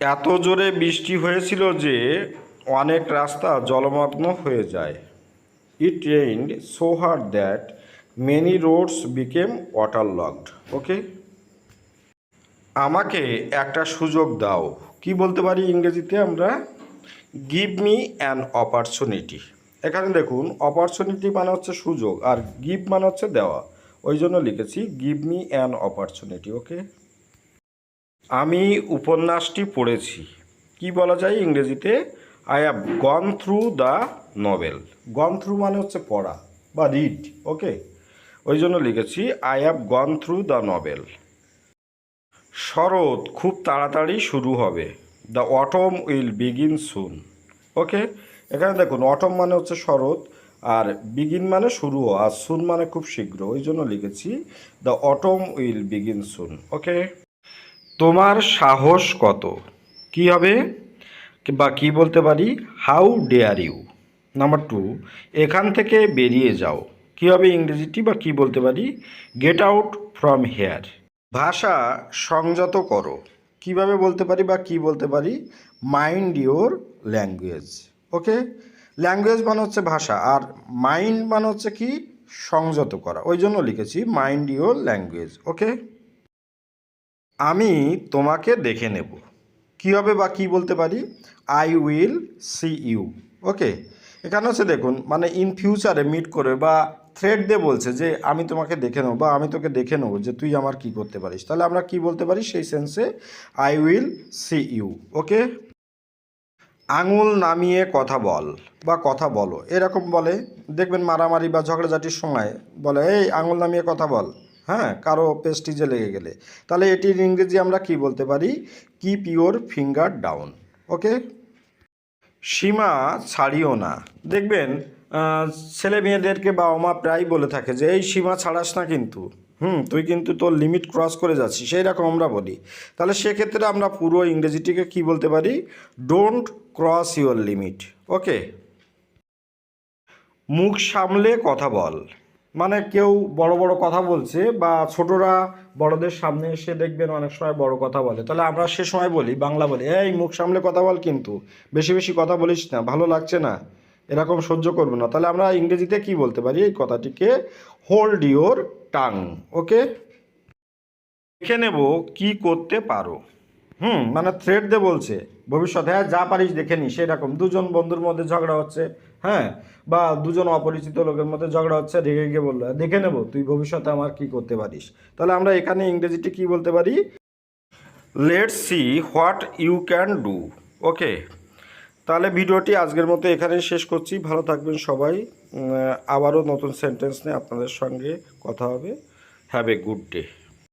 এত জোরে বৃষ্টি হয়েছিল যে অনেক রাস্তা জলমগ্ন হয়ে যায়। It rained so hard that many roads became waterlogged okay আমাকে একটা সুযোগ দাও। কি বলতে পারি ইংরেজিতে আমরা? গিভ মি অ্যান অপরচুনিটি এখানে দেখুন অপরচুনিটি মানে হচ্ছে সুযোগ, আর গিভ মানে হচ্ছে দেওয়া। ওই জন্য লিখেছি give me an opportunity okay আমি উপন্যাসটি পড়েছি। কি বলা যায় ইংরেজিতে? I have gone through the novel gone through মানে হচ্ছে পড়া বা রিড ওকে ওই জন্য লিখেছি I have gone through the novel শরৎ খুব তাড়াতাড়ি শুরু হবে। The autumn will begin soon okay এখানে দেখুন অটম মানে হচ্ছে শরৎ, আর বিগিন মানে শুরু, আর সুন মানে খুব শীঘ্র। ওই জন্য লিখেছি the autumn will begin soon okay তোমার সাহস কত? কি হবে? বা কি বলতে পারি? How dare you number two এখান থেকে বেরিয়ে যাও। কি হবে ইংরেজিটি বা কি বলতে পারি? গেট আউট ফ্রম হেয়ার ভাষা সংযত করো। কীভাবে বলতে পারি বা কি বলতে পারি? Mind your language okay language মানে হচ্ছে ভাষা। আর মাইন্ড মানে হচ্ছে কি? সংযত করা। ওই জন্য লিখেছি মাইন্ড ইওর ল্যাঙ্গুয়েজ ওকে আমি তোমাকে দেখে নেব। কী হবে বা কি বলতে পারি? I will see you okay এখানে হচ্ছে দেখুন মানে ইন ফিউচারে মিট করে বা থ্রেড দিয়ে বলছে যে, আমি তোমাকে দেখে নেব বা আমি তোকে দেখে নেব যে তুই আমার কি করতে পারিস। তাহলে আমরা কি বলতে পারি? সেই সেন্সে I will see you okay আঙুল নামিয়ে কথা বল বা কথা বলো। এরকম বলে। দেখবেন মারামারি বা ঝগড়াঝাটির সময় বলে, এই আঙুল নামিয়ে কথা বল। হ্যাঁ কারও পেস্টিজে লেগে গেলে। তাহলে এটির ইংরেজি আমরা কি বলতে পারি? Keep your finger down okay সীমা ছাড়িও না। দেখবেন ছেলে মেয়েদেরকে বাবা মা প্রায় বলে থাকে যে, এই সীমা ছাড়াস না কিন্তু। হুম, তুই কিন্তু তোর লিমিট ক্রস করে যাচ্ছিস। সেই রকম আমরা বলি। তাহলে সেক্ষেত্রে আমরা পুরো ইংরেজিটিকে কি বলতে পারি? Don't cross your limit okay মুখ সামলে কথা বল। মানে কেউ বড় বড় কথা বলছে বা ছোটরা বড়দের সামনে এসে দেখবেন অনেক সময় বড় কথা বলে। তাহলে আমরা সে সময় বলি, বাংলা বলি, এই, মুখ সামলে কথা বল কিন্তু। বেশি বেশি কথা বলিস না, ভালো লাগছে না। এরকম সহ্য করবে না। তাহলে আমরা ইংরেজিতে কি বলতে পারি? এই কথাটিকে হোল্ড ইওর টাং ওকে দেখে নেব কি করতে পারো। হুম মানে থ্রেড দিয়ে বলছে, ভবিষ্যতে হ্যাঁ যা পারিস দেখে নি সেরকম। দুজন বন্ধুর মধ্যে ঝগড়া হচ্ছে হ্যাঁ বা দুজন অপরিচিত লোকের মধ্যে ঝগড়া হচ্ছে, রেগে গিয়ে বলল, দেখে নেব, তুই ভবিষ্যতে আমার কি করতে পারিস? তাহলে আমরা এখানে ইংরেজিটি কি বলতে পারি? Let see what you can do okay তাহলে ভিডিওটি আজকের মতো এখানেই শেষ করছি। ভালো থাকবেন সবাই। আবারও নতুন সেন্টেন্স নিয়ে আপনাদের সঙ্গে কথা হবে। Have a good day